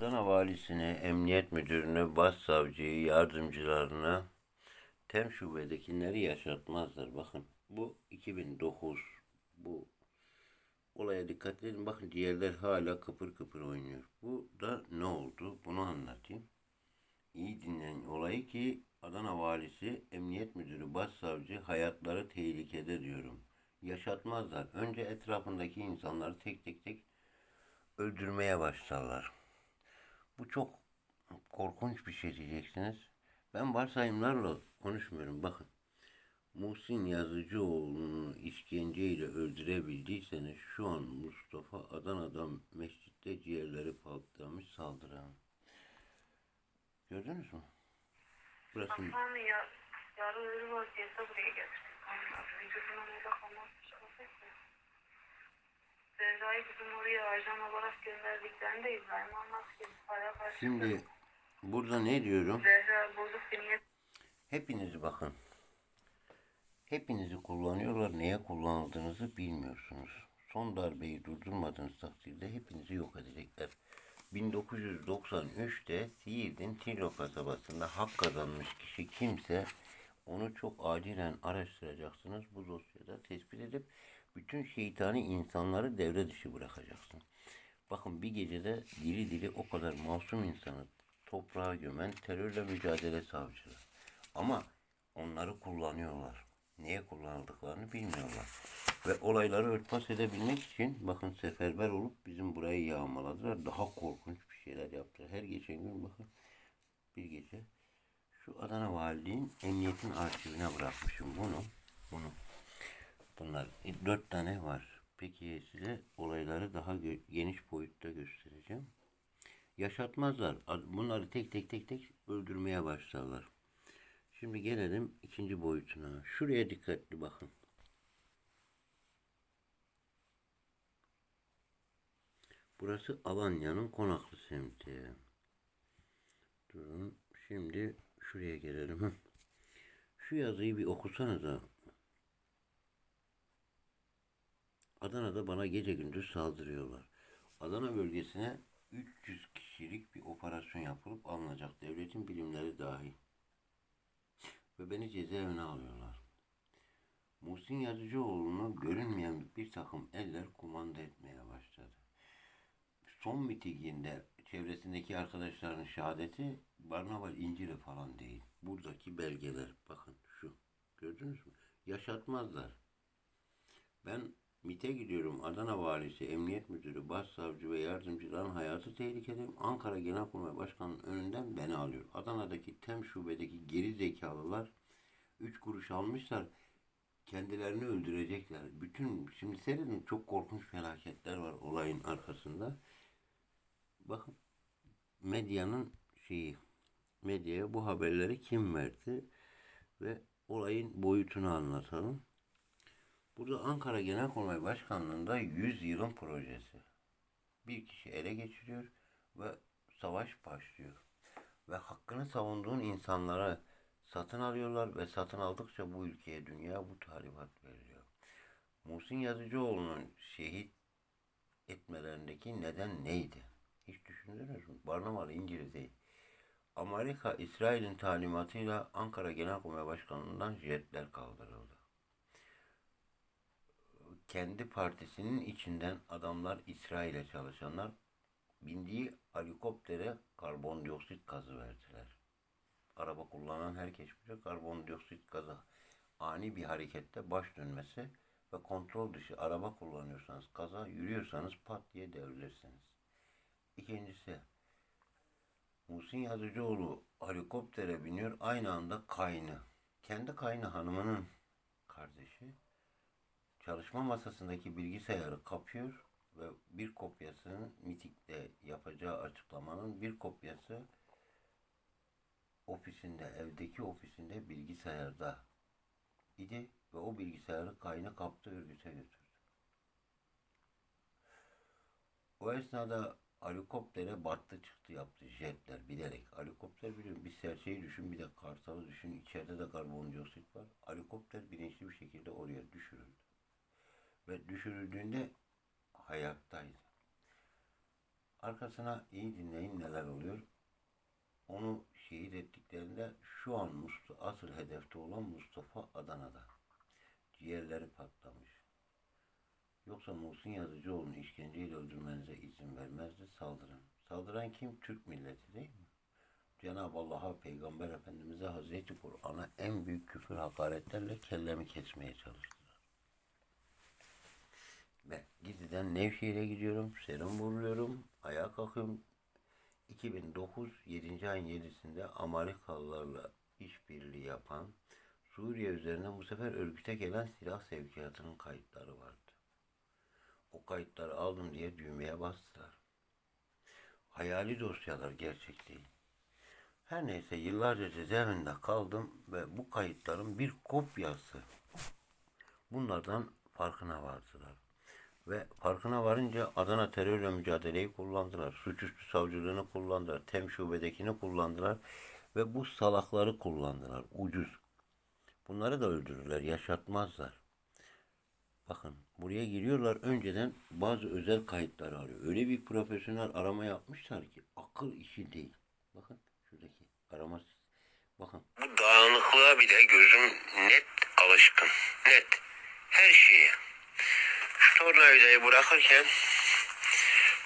Adana valisine, emniyet müdürünü, başsavcıyı, yardımcılarını tem şubedekileri yaşatmazlar. Bakın bu 2009. Bu olaya dikkat edin. Bakın diğerler hala kıpır kıpır oynuyor. Bu da ne oldu? Bunu anlatayım. İyi dinleyin olayı ki Adana valisi, emniyet müdürü, başsavcı hayatları tehlikede diyorum. Yaşatmazlar. Önce etrafındaki insanları tek tek tek öldürmeye başlarlar. Bu çok korkunç bir şey diyeceksiniz. Ben varsayımlarla konuşmuyorum. Bakın. Muhsin Yazıcıoğlu'nu işkenceyle öldürebildiyseniz şu an Mustafa Adana'dan mescitte ciğerleri patlamış saldıran. Gördünüz mü? Burası Hastanı ya, yarı ölü vaziyette buraya getirdik. Vücuduna olsaydı. Zehra'yı bizim oraya ajan olarak gönderdiklerinde İbrahim anlattı. Ayağa karşı Şimdi burada ne diyorum? Zehra bozuk bir niyet Hepinizi bakın. Hepinizi kullanıyorlar. Neye kullanıldığınızı bilmiyorsunuz. Son darbeyi durdurmadığınız takdirde hepinizi yok edecekler. 1993'te Siirt'in Tilo kasabasında hak kazanmış kişi kimse onu çok acilen araştıracaksınız. Bu dosyada tespit edip bütün şeytani insanları devre dışı bırakacaksın. Bakın bir gecede diri diri o kadar masum insanı toprağa gömen terörle mücadele savcıları. Ama onları kullanıyorlar. Neye kullanıldıklarını bilmiyorlar. Ve olayları örtbas edebilmek için bakın seferber olup bizim burayı yağmaladılar. Daha korkunç bir şeyler yaptılar. Her geçen gün bakın bir gece şu Adana Valiliğin emniyetin arşivine bırakmışım bunu. Bunu. Bunlar e, dört tane var. Peki size olayları daha geniş boyutta göstereceğim. Yaşatmazlar. Bunları tek tek tek tek öldürmeye başlarlar. Şimdi gelelim ikinci boyutuna. Şuraya dikkatli bakın. Burası Alanya'nın Konaklı semti. Durun. Şimdi şuraya gelelim. Şu yazıyı bir okusanıza. Adana'da bana gece gündüz saldırıyorlar. Adana bölgesine 300 kişilik bir operasyon yapılıp alınacak devletin bilimleri dahil. Ve beni cezaevine alıyorlar. Muhsin Yazıcıoğlu'nu görünmeyen bir takım eller kumanda etmeye başladı. Son mitinginde çevresindeki arkadaşların şehadeti Barnabas İncil'i falan değil. Buradaki belgeler bakın şu. Gördünüz mü? Yaşatmazlar. Ben MİT'e gidiyorum. Adana Valisi, Emniyet Müdürü, Başsavcı ve yardımcıların hayatı tehlikede. Ankara Genelkurmay Başkanı'nın önünden beni alıyor. Adana'daki tem şubedeki geri zekalılar 3 kuruş almışlar. Kendilerini öldürecekler. Bütün şimdi seyredin çok korkunç felaketler var olayın arkasında. Bakın medyanın şeyi medyaya bu haberleri kim verdi ve olayın boyutunu anlatalım. Burada Ankara Genelkurmay Başkanlığı'nda 100 yılın projesi. Bir kişi ele geçiriyor ve savaş başlıyor. Ve hakkını savunduğun insanlara satın alıyorlar ve satın aldıkça bu ülkeye dünya bu talimat veriliyor. Muhsin Yazıcıoğlu'nun şehit etmelerindeki neden neydi? Hiç düşündünüz mü? Barnamalı İngiliz değil. Amerika, İsrail'in talimatıyla Ankara Genelkurmay Başkanlığı'ndan jetler kaldırıldı kendi partisinin içinden adamlar İsrail'e çalışanlar bindiği helikoptere karbondioksit gazı verdiler. Araba kullanan herkes bilir karbondioksit gazı ani bir harekette baş dönmesi ve kontrol dışı araba kullanıyorsanız kaza yürüyorsanız pat diye devrilirsiniz. İkincisi Muhsin Yazıcıoğlu helikoptere biniyor aynı anda kaynı. Kendi kaynı hanımının kardeşi çalışma masasındaki bilgisayarı kapıyor ve bir kopyasının mitikte yapacağı açıklamanın bir kopyası ofisinde, evdeki ofisinde bilgisayarda idi ve o bilgisayarı kayna kaptı örgüte götürdü. O esnada helikoptere battı çıktı yaptı jetler bilerek. Helikopter biliyorum bir serçeyi düşün bir de kartalı düşün. içeride de karbondioksit var. Helikopter bilinçli bir şekilde oraya düşürüldü ve düşürüldüğünde hayattaydı. Arkasına iyi dinleyin neler oluyor. Onu şehit ettiklerinde şu an Mustafa, asıl hedefte olan Mustafa Adana'da. Ciğerleri patlamış. Yoksa Muhsin Yazıcıoğlu'nu işkenceyle öldürmenize izin vermezdi saldıran. Saldıran kim? Türk milleti değil mi? Cenab-ı Allah'a, Peygamber Efendimiz'e, Hazreti Kur'an'a en büyük küfür hakaretlerle kellemi kesmeye çalıştılar. Ve gizliden Nevşehir'e gidiyorum, serum vuruluyorum, ayağa kalkıyorum. 2009 7. ayın 7'sinde Amerikalılarla işbirliği yapan Suriye üzerinden bu sefer örgüte gelen silah sevkiyatının kayıtları vardı. O kayıtları aldım diye düğmeye bastılar. Hayali dosyalar gerçek değil. Her neyse yıllarca cezaevinde kaldım ve bu kayıtların bir kopyası bunlardan farkına vardılar. Ve farkına varınca Adana terörle mücadeleyi kullandılar. Suçüstü savcılığını kullandılar. Tem şubedekini kullandılar. Ve bu salakları kullandılar. Ucuz. Bunları da öldürürler. Yaşatmazlar. Bakın buraya giriyorlar önceden bazı özel kayıtları arıyor. Öyle bir profesyonel arama yapmışlar ki akıl işi değil. Bakın şuradaki arama. Bakın. Bu dağınıklığa bile gözüm net alışkın. Net. Her şeye. Tornavidayı bırakırken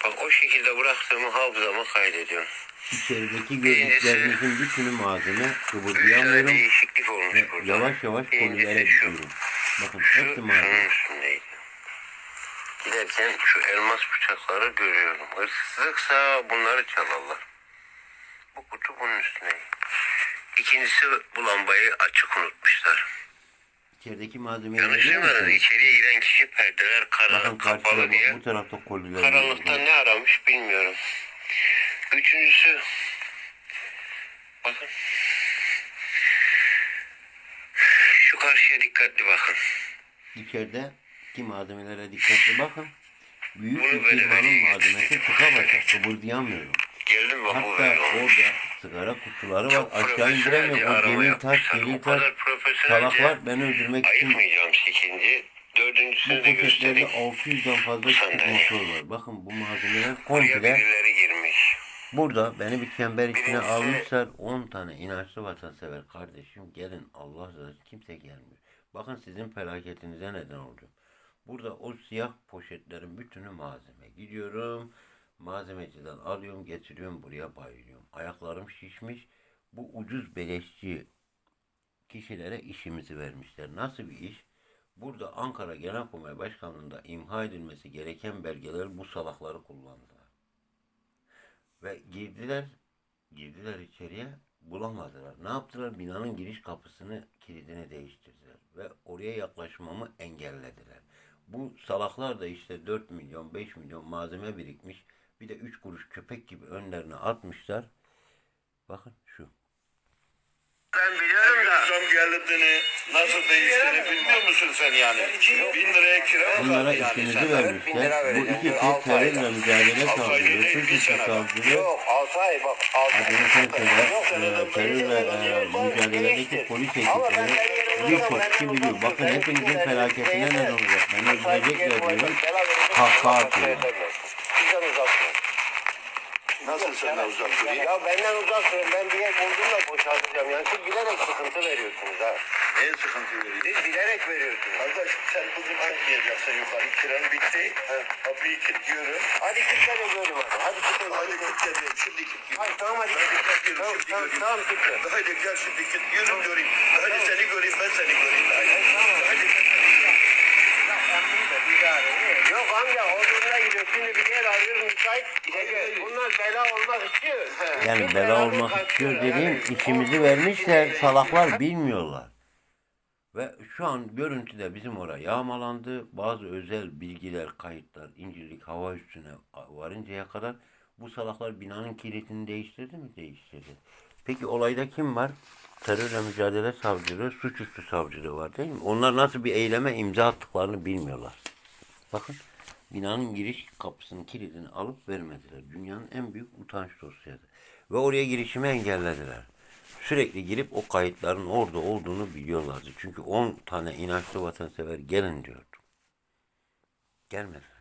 bak o şekilde bıraktığımı hafızama kaydediyorum. İçerideki gördüklerinizin bütünü malzeme kıvırcıyamıyorum. değişiklik olmuş Ve burada. yavaş yavaş kolilere gidiyorum. Bakın Şu hepsi malzeme. üstündeydi. Giderken şu elmas bıçakları görüyorum. Hırsızlıksa bunları çalarlar. Bu kutu bunun üstündeydi. İkincisi bu lambayı açık unutmuşlar. İçerideki malzemeyi musunuz? İçeriye giren kişi perdeler Bakın karşıda kapalı diye. Bu tarafta koliler. Karanlıkta ne aramış bilmiyorum. Üçüncüsü bakın şu karşıya dikkatli bakın. İçerideki malzemelere dikkatli bakın. Büyük Bunu bir böyle firmanın malzemesi tıka basa kıpırdayamıyorum. Geldim bak bu Hatta böyle olmuş. orada sigara kutuları var. Aşağı. O arama gelin taş, kadar taş. Salaklar beni öldürmek için ikinci. Dördüncüsünü de göstereyim. 600'den fazla motor var. Bakın bu malzemeler komple girmiş. Burada beni bir çember içine Birincisi- almışlar. 10 tane inançlı vatansever kardeşim gelin Allah razı olsun. kimse gelmiyor. Bakın sizin felaketinize neden olacağım. Burada o siyah poşetlerin bütünü malzeme. Gidiyorum malzemeciden alıyorum getiriyorum buraya bayılıyorum. Ayaklarım şişmiş. Bu ucuz beleşçi kişilere işimizi vermişler. Nasıl bir iş? Burada Ankara Genelkurmay Başkanlığı'nda imha edilmesi gereken belgeler bu salakları kullandılar. Ve girdiler, girdiler içeriye bulamadılar. Ne yaptılar? Binanın giriş kapısını, kilidini değiştirdiler. Ve oraya yaklaşmamı engellediler. Bu salaklar da işte 4 milyon, 5 milyon malzeme birikmiş. Bir de 3 kuruş köpek gibi önlerine atmışlar. Bakın şu. Ben biliyorum da Zam geldiğini nasıl değiştiğini bilmiyor musun sen yani? Bin liraya kira mı Bunlara işinizi vermişler. Bu ikisi terörle mücadele savcılığı, suçüstü savcılığı, yok 6 ay bak 6 ay. adını sen söyle, terörle e, mücadeledeki polis ekipleri birçok kişi biliyor. Bakın hepinizin felaketine neden olacak. Beni öldürecekler diyorum. Kahkaha atıyorlar. Nasıl senden uzak durayım? Ya benden uzak durun. Ben bir yer buldum da boşaltacağım. Yani siz bilerek sıkıntı veriyorsunuz ha. Neye sıkıntı veriyorsun? Siz bilerek veriyorsunuz. Kardeş sen bugün çıkmayacaksın yukarı. Kiran bitti. Kapıyı kilitliyorum. Hadi kitle de görüm hadi. Hadi de Hadi kilitledim. Şimdi kilitliyorum. Hadi tamam hadi. Hadi kilitliyorum. Tamam tamam tamam kitle. Hadi gel şimdi kilitliyorum göreyim. Hadi seni göreyim ben seni göreyim. Hadi. Hadi. Yok amca gidiyor. Şimdi bir yer arıyoruz müsait. Bunlar bela olmak istiyor. Yani bela olmak istiyor dediğim işimizi vermişler. Salaklar bilmiyorlar. Ve şu an görüntüde bizim oraya yağmalandı. Bazı özel bilgiler, kayıtlar, incirlik hava üstüne varıncaya kadar bu salaklar binanın kilidini değiştirdi mi? Değiştirdi. Peki olayda kim var? Terörle mücadele savcılığı, suçüstü savcılığı var değil mi? Onlar nasıl bir eyleme imza attıklarını bilmiyorlar. Bakın binanın giriş kapısının kilidini alıp vermediler. Dünyanın en büyük utanç dosyası. Ve oraya girişimi engellediler. Sürekli girip o kayıtların orada olduğunu biliyorlardı. Çünkü 10 tane inançlı vatansever gelin diyordu. Gelmediler.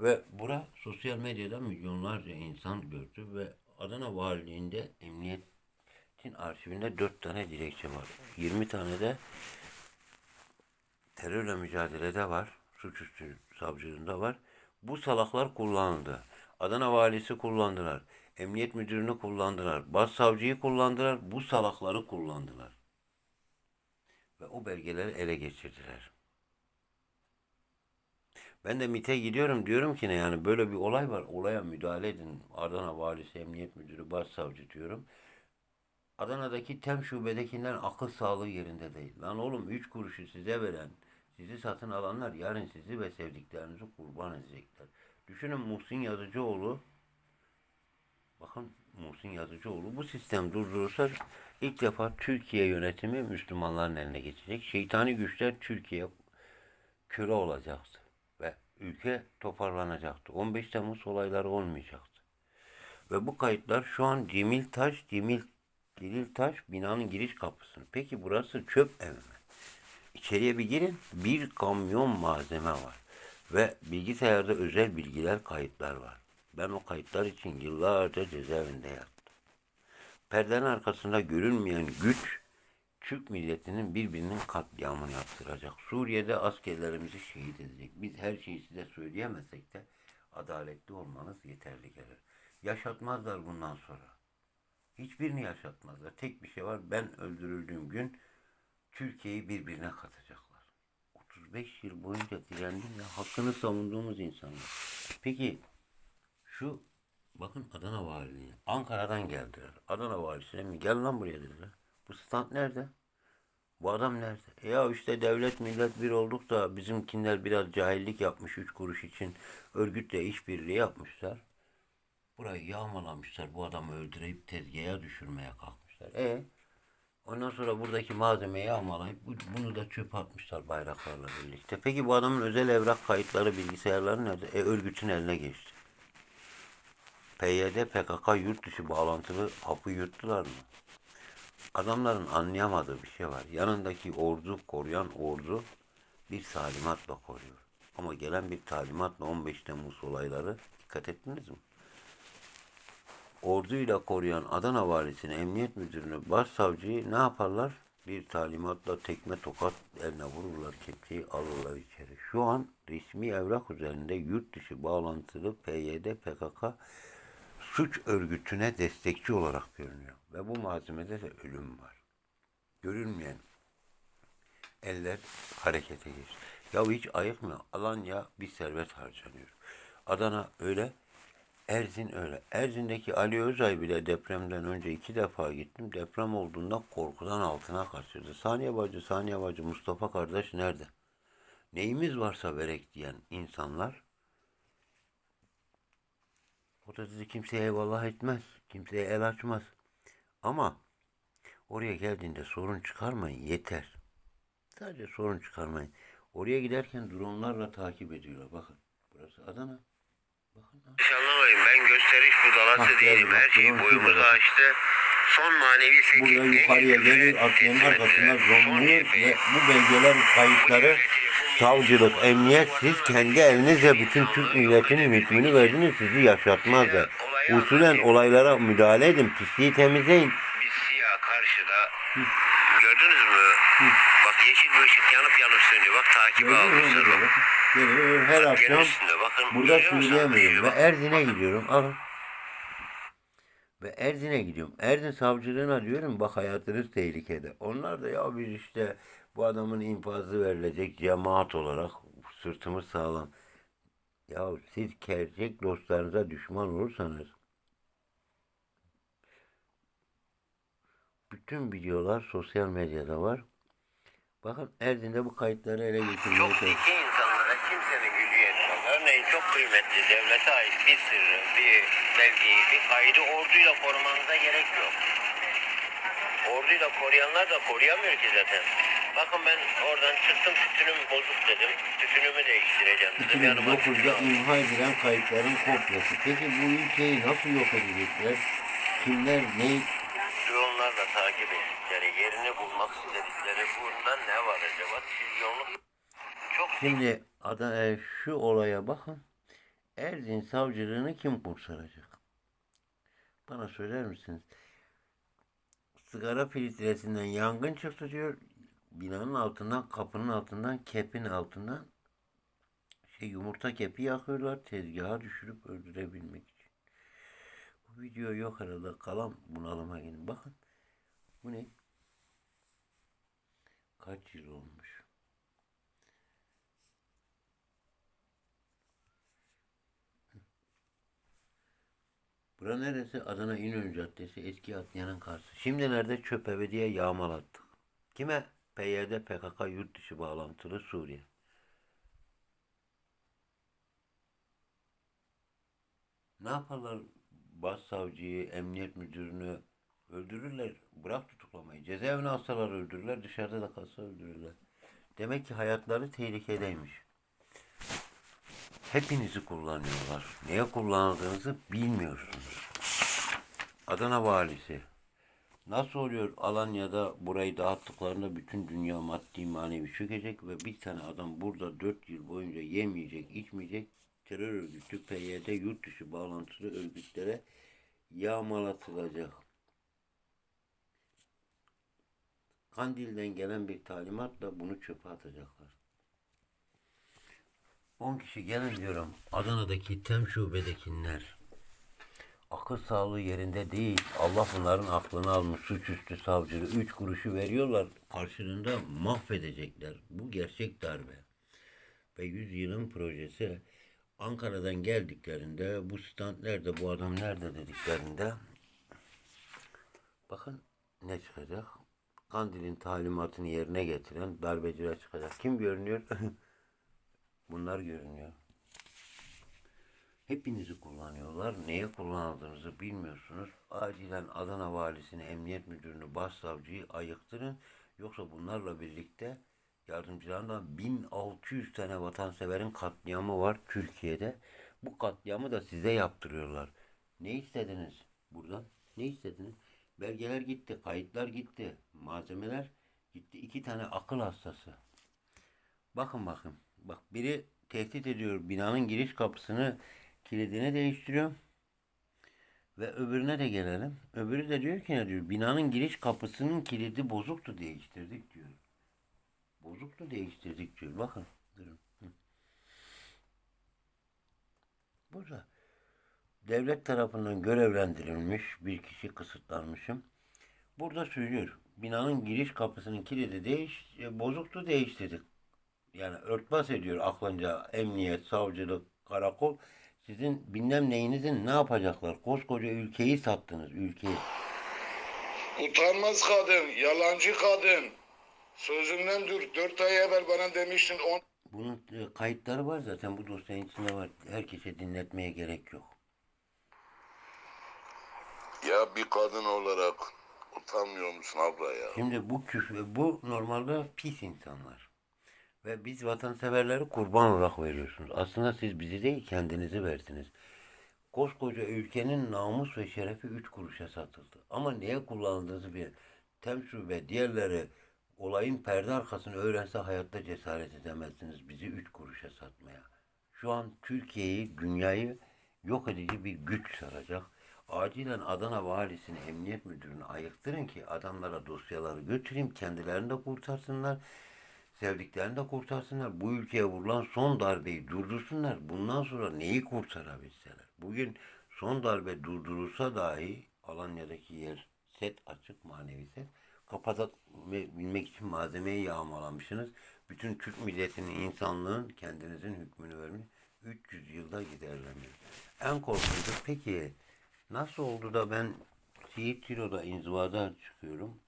Ve bura sosyal medyada milyonlarca insan gördü ve Adana Valiliğinde emniyetin arşivinde 4 tane dilekçe var. 20 tane de terörle mücadelede var. Suçüstü savcılığında var. Bu salaklar kullanıldı. Adana valisi kullandılar. Emniyet müdürünü kullandılar. Başsavcıyı kullandılar. Bu salakları kullandılar. Ve o belgeleri ele geçirdiler. Ben de MİT'e gidiyorum diyorum ki ne yani böyle bir olay var. Olaya müdahale edin. Adana valisi, emniyet müdürü, başsavcı diyorum. Adana'daki tem şubedekinden akıl sağlığı yerinde değil. Lan oğlum üç kuruşu size veren, sizi satın alanlar yarın sizi ve sevdiklerinizi kurban edecekler. Düşünün Muhsin Yazıcıoğlu, bakın Muhsin Yazıcıoğlu bu sistem durdurursa ilk defa Türkiye yönetimi Müslümanların eline geçecek. Şeytani güçler Türkiye köle olacaktı ve ülke toparlanacaktı. 15 Temmuz olayları olmayacaktı. Ve bu kayıtlar şu an Cemiltaş, Cemil Celiltaş binanın giriş kapısı. Peki burası çöp evi mi? İçeriye bir girin. Bir kamyon malzeme var. Ve bilgisayarda özel bilgiler, kayıtlar var. Ben o kayıtlar için yıllarca cezaevinde yattım. Perdenin arkasında görünmeyen güç, Türk milletinin birbirinin katliamını yaptıracak. Suriye'de askerlerimizi şehit edecek. Biz her şeyi size söyleyemesek de adaletli olmanız yeterli gelir. Yaşatmazlar bundan sonra. Hiçbirini yaşatmazlar. Tek bir şey var. Ben öldürüldüğüm gün Türkiye'yi birbirine katacaklar. 35 yıl boyunca direndim ya. Hakkını savunduğumuz insanlar. Peki şu bakın Adana Valiliği. Ankara'dan geldiler. Adana Valisi'ne mi? Gel lan buraya dediler. Bu stand nerede? Bu adam nerede? E ya işte devlet millet bir olduk da bizimkinler biraz cahillik yapmış üç kuruş için örgütle işbirliği yapmışlar. Burayı yağmalamışlar. Bu adamı öldürüp tezgaha düşürmeye kalkmışlar. E ondan sonra buradaki malzemeyi yağmalayıp bu- bunu da çöpe atmışlar bayraklarla birlikte. Peki bu adamın özel evrak kayıtları, bilgisayarları nerede? E örgütün eline geçti. PYD, PKK yurt dışı bağlantılı hapı yuttular mı? Adamların anlayamadığı bir şey var. Yanındaki ordu, koruyan ordu bir talimatla koruyor. Ama gelen bir talimatla 15 Temmuz olayları dikkat ettiniz mi? Orduyla koruyan Adana valisini, emniyet müdürünü, başsavcıyı ne yaparlar? Bir talimatla tekme tokat eline vururlar, kepçeyi alırlar içeri. Şu an resmi evrak üzerinde yurt dışı bağlantılı PYD, PKK suç örgütüne destekçi olarak görünüyor. Ve bu malzemede de ölüm var. Görünmeyen eller harekete geçti. Ya hiç ayık mı? Alanya bir servet harcanıyor. Adana öyle. Erzin öyle. Erzin'deki Ali Özay bile depremden önce iki defa gittim. Deprem olduğunda korkudan altına kaçırdı. Saniye Bacı, Saniye Bacı, Mustafa kardeş nerede? Neyimiz varsa verek diyen insanlar o da sizi kimseye eyvallah etmez. Kimseye el açmaz. Ama oraya geldiğinde sorun çıkarmayın yeter. Sadece sorun çıkarmayın. Oraya giderken dronlarla takip ediyorlar. Bakın burası Adana. Yanlış anlamayın ben gösteriş budalası Bak, değilim. Her şey drone boyumuzu şurada. aştı. Son manevi sekizde Burada yukarıya gelir, atların arkasına zonluyor ve bu belgeler, kayıtları savcılık, emniyet siz kendi elinizle bütün Türk milletinin hükmünü verdiniz sizi yaşatmazlar. Usulen olaylara müdahale edin, pisliği temizleyin. Bir siyah karşıda. Gördünüz mü? Bak yeşil bir ışık yanıp yanıp sönüyor. Bak takibi almışlar. Geliyor, her akşam burada söyleyemiyorum ve. Erzin'e gidiyorum. Alın. Ve Erzin'e gidiyorum. Erzin savcılığına diyorum bak hayatınız tehlikede. Onlar da ya biz işte bu adamın infazı verilecek cemaat olarak sırtımız sağlam. Ya siz gerçek dostlarınıza düşman olursanız bütün videolar sosyal medyada var. Bakın Erzin'de bu kayıtları ele geçirmeye çalışıyor. zeki insanlara kimsenin gücü yetmez. Örneğin çok kıymetli devlete ait bir sırrı, bir belgeyi, bir kaydı orduyla korumanıza gerek yok. Orduyla koruyanlar da koruyamıyor ki zaten. Bakın ben oradan çıktım tütünüm bozuk dedim. Tütünümü değiştireceğim dedim. Yanıma tütün 2009'da aldım. imha edilen kayıtların kopyası. Peki bu ülkeyi nasıl yok edecekler? Kimler, ne? Dronlarla takip ettikleri, yerini bulmak istedikleri bundan ne var acaba? Trilyonluk çok Şimdi ada, e, şu olaya bakın. Erzin savcılığını kim kurtaracak? Bana söyler misiniz? Sigara filtresinden yangın çıktı diyor. Binanın altından, kapının altından, kepin altından şey yumurta kepi yakıyorlar tezgaha düşürüp öldürebilmek için. Bu video yok arada kalan bunalıma gelin. Bakın. Bu ne? Kaç yıl olmuş? Bura neresi? Adana İnönü Caddesi eski Atlıyan'ın karşısı. Şimdi nerede? Çöpevi diye yağmalattık. Kime? PYD PKK yurt dışı bağlantılı Suriye. Ne yaparlar? Başsavcıyı, emniyet müdürünü öldürürler. Bırak tutuklamayı. Cezaevine alsalar öldürürler. Dışarıda da kalsa öldürürler. Demek ki hayatları tehlikedeymiş. Hepinizi kullanıyorlar. Neye kullandığınızı bilmiyorsunuz. Adana valisi. Nasıl oluyor Alanya'da burayı dağıttıklarında bütün dünya maddi manevi çökecek ve bir tane adam burada 4 yıl boyunca yemeyecek, içmeyecek terör örgütü PYD yurt dışı bağlantılı örgütlere yağmalatılacak. Kandil'den gelen bir talimatla bunu çöpe atacaklar. 10 kişi gelin diyorum. Adana'daki tem şubedekiler. Akıl sağlığı yerinde değil. Allah bunların aklını almış. Suçüstü savcılığı 3 kuruşu veriyorlar. Karşılığında mahvedecekler. Bu gerçek darbe. Ve 100 yılın projesi Ankara'dan geldiklerinde bu stand nerede, bu adam nerede dediklerinde bakın ne çıkacak? Kandil'in talimatını yerine getiren darbeciler çıkacak. Kim görünüyor? Bunlar görünüyor. Hepinizi kullanıyorlar. Neye kullanıldığınızı bilmiyorsunuz. Acilen Adana valisini, emniyet müdürünü, başsavcıyı ayıktırın. Yoksa bunlarla birlikte yardımcılarından 1600 tane vatanseverin katliamı var Türkiye'de. Bu katliamı da size yaptırıyorlar. Ne istediniz buradan? Ne istediniz? Belgeler gitti, kayıtlar gitti, malzemeler gitti. İki tane akıl hastası. Bakın bakın. Bak biri tehdit ediyor binanın giriş kapısını kilidini değiştiriyor. Ve öbürüne de gelelim. Öbürü de diyor ki ne diyor? Binanın giriş kapısının kilidi bozuktu değiştirdik diyor. Bozuktu değiştirdik diyor. Bakın. Durun. Burada devlet tarafından görevlendirilmiş bir kişi kısıtlanmışım. Burada söylüyor. Binanın giriş kapısının kilidi değiş, e, bozuktu değiştirdik. Yani örtbas ediyor aklınca emniyet, savcılık, karakol. Sizin bilmem neyinizin ne yapacaklar? Koskoca ülkeyi sattınız, ülkeyi. Utanmaz kadın, yalancı kadın. Sözümden dur. Dört ay evvel bana demiştin on... Bunun e, kayıtları var zaten bu dosyanın içinde var. Herkese dinletmeye gerek yok. Ya bir kadın olarak utanmıyor musun abla ya? Şimdi bu küfür, bu normalde pis insanlar. Ve biz vatanseverleri kurban olarak veriyorsunuz. Aslında siz bizi değil kendinizi verdiniz. Koskoca ülkenin namus ve şerefi üç kuruşa satıldı. Ama neye kullandığınızı bir temsil ve diğerleri olayın perde arkasını öğrense hayatta cesaret edemezsiniz bizi üç kuruşa satmaya. Şu an Türkiye'yi, dünyayı yok edici bir güç saracak. Acilen Adana valisini, emniyet müdürünü ayıktırın ki adamlara dosyaları götüreyim, kendilerini de kurtarsınlar, sevdiklerini de kurtarsınlar. Bu ülkeye vurulan son darbeyi durdursunlar. Bundan sonra neyi kurtarabilseler. Bugün son darbe durdurulsa dahi Alanya'daki yer set açık manevi set. Kapatabilmek için malzemeyi yağmalamışsınız. Bütün Türk milletinin, insanlığın kendinizin hükmünü vermiş. 300 yılda giderlemiyor. En korkuncu peki nasıl oldu da ben Siirt Tiro'da inzivada çıkıyorum.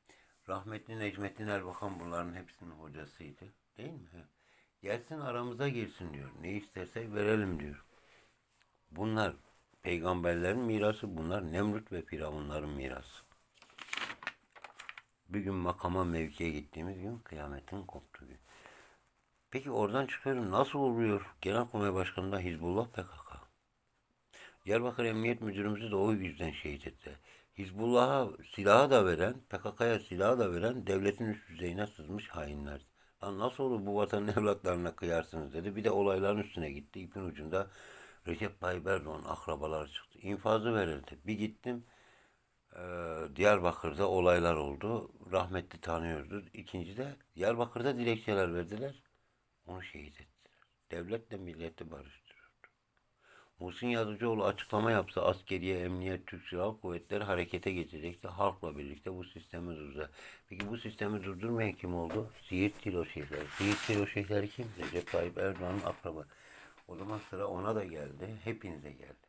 Rahmetli Necmettin Erbakan bunların hepsinin hocasıydı. Değil mi? Gelsin aramıza girsin diyor. Ne istersek verelim diyor. Bunlar peygamberlerin mirası. Bunlar Nemrut ve Firavunların mirası. Bir gün makama mevkiye gittiğimiz gün kıyametin koptuğu gün. Peki oradan çıkıyorum. Nasıl oluyor? Genelkurmay Başkanı da Hizbullah PKK. Diyarbakır Emniyet Müdürümüzü de o yüzden şehit etti. Hizbullah'a silahı da veren, PKK'ya silahı da veren devletin üst düzeyine sızmış hainler. Lan nasıl olur bu vatanın evlatlarına kıyarsınız dedi. Bir de olayların üstüne gitti. İpin ucunda Recep Tayyip Erdoğan akrabaları çıktı. İnfazı verildi. Bir gittim. eee, Diyarbakır'da olaylar oldu. Rahmetli tanıyordu. İkinci de Diyarbakır'da dilekçeler verdiler. Onu şehit ettiler. Devletle milleti barıştırıyordu. Muhsin Yazıcıoğlu açıklama yapsa askeriye, emniyet, Türk Silahlı Kuvvetleri harekete geçecekti. Halkla birlikte bu sistemi durdurdu. Peki bu sistemi durdurmayan kim oldu? Siirt Tilo Şeyhleri. Siirt Tilo Şeyhleri kim? Recep Tayyip Erdoğan'ın akraba. O zaman sıra ona da geldi. Hepinize geldi.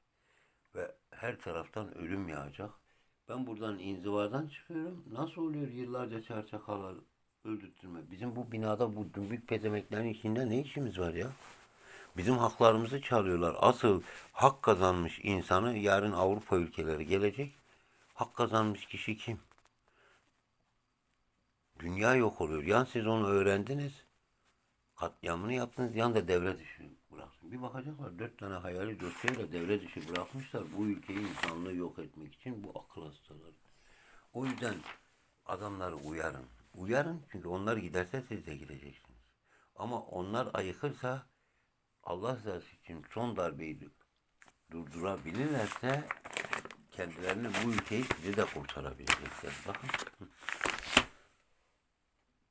Ve her taraftan ölüm yağacak. Ben buradan inzivadan çıkıyorum. Nasıl oluyor yıllarca çarçakalar öldürtülme? Bizim bu binada bu dümbük pezemeklerin içinde ne işimiz var ya? Bizim haklarımızı çalıyorlar. Asıl hak kazanmış insanı yarın Avrupa ülkeleri gelecek. Hak kazanmış kişi kim? Dünya yok oluyor. Yan siz onu öğrendiniz. Katliamını yaptınız. Yan da devre dışı bıraksın. Bir bakacaklar. Dört tane hayali dosyayla devre dışı bırakmışlar. Bu ülkeyi insanlığı yok etmek için bu akıl hastaları. O yüzden adamları uyarın. Uyarın çünkü onlar giderse siz de gideceksiniz. Ama onlar ayıkırsa Allah rızası için son darbeyi durdurabilirlerse kendilerini bu ülkeyi sizi de kurtarabilecekler. Bakın.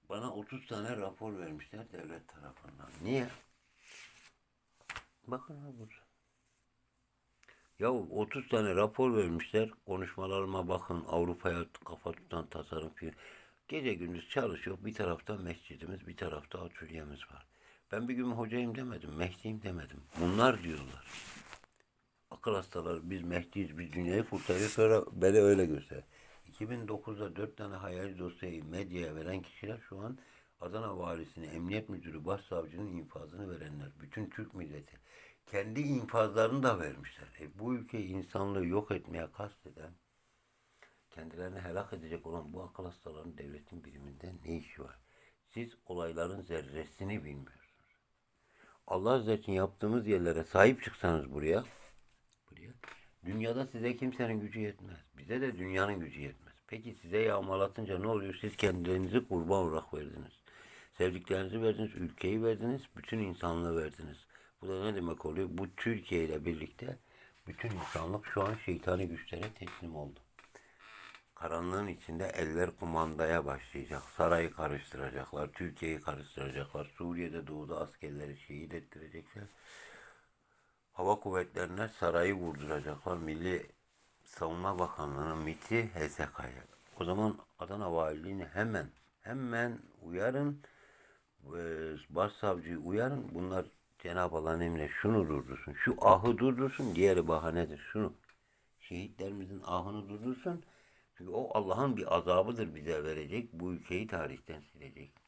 Bana 30 tane rapor vermişler devlet tarafından. Niye? Bakın ha burada. Ya 30 tane rapor vermişler. Konuşmalarıma bakın. Avrupa'ya kafa tutan tasarım film. Gece gündüz çalışıyor. Bir tarafta mescidimiz, bir tarafta atölyemiz var. Ben bir gün hocayım demedim, Mehdi'yim demedim. Bunlar diyorlar. Akıl hastaları biz Mehdi'yiz, biz dünyayı kurtarıyoruz sonra beni öyle göster. 2009'da dört tane hayali dosyayı medyaya veren kişiler şu an Adana Valisi'nin, Emniyet Müdürü, Başsavcının infazını verenler. Bütün Türk milleti. Kendi infazlarını da vermişler. E, bu ülkeyi insanlığı yok etmeye kasteden, kendilerini helak edecek olan bu akıl hastalarının devletin biriminde ne işi var? Siz olayların zerresini bilmiyorsunuz. Allah rızası için yaptığımız yerlere sahip çıksanız buraya, buraya, dünyada size kimsenin gücü yetmez. Bize de dünyanın gücü yetmez. Peki size yağmalatınca ne oluyor? Siz kendilerinizi kurban olarak verdiniz. Sevdiklerinizi verdiniz, ülkeyi verdiniz, bütün insanlığı verdiniz. Bu da ne demek oluyor? Bu Türkiye ile birlikte bütün insanlık şu an şeytani güçlere teslim oldu. Karanlığın içinde eller kumandaya başlayacak. Sarayı karıştıracaklar, Türkiye'yi karıştıracaklar. Suriye'de doğuda askerleri şehit ettirecekler. Hava kuvvetlerine sarayı vurduracaklar. Milli Savunma Bakanlığı'nın MİT'i HSK'ya. O zaman Adana Valiliğini hemen hemen uyarın. Ve Başsavcıyı uyarın. Bunlar Cenab-ı Allah'ın emrine şunu durdursun. Şu ahı durdursun. Diğeri bahanedir. Şunu. Şehitlerimizin ahını durdursun. Çünkü o Allah'ın bir azabıdır bize verecek. Bu ülkeyi tarihten silecek.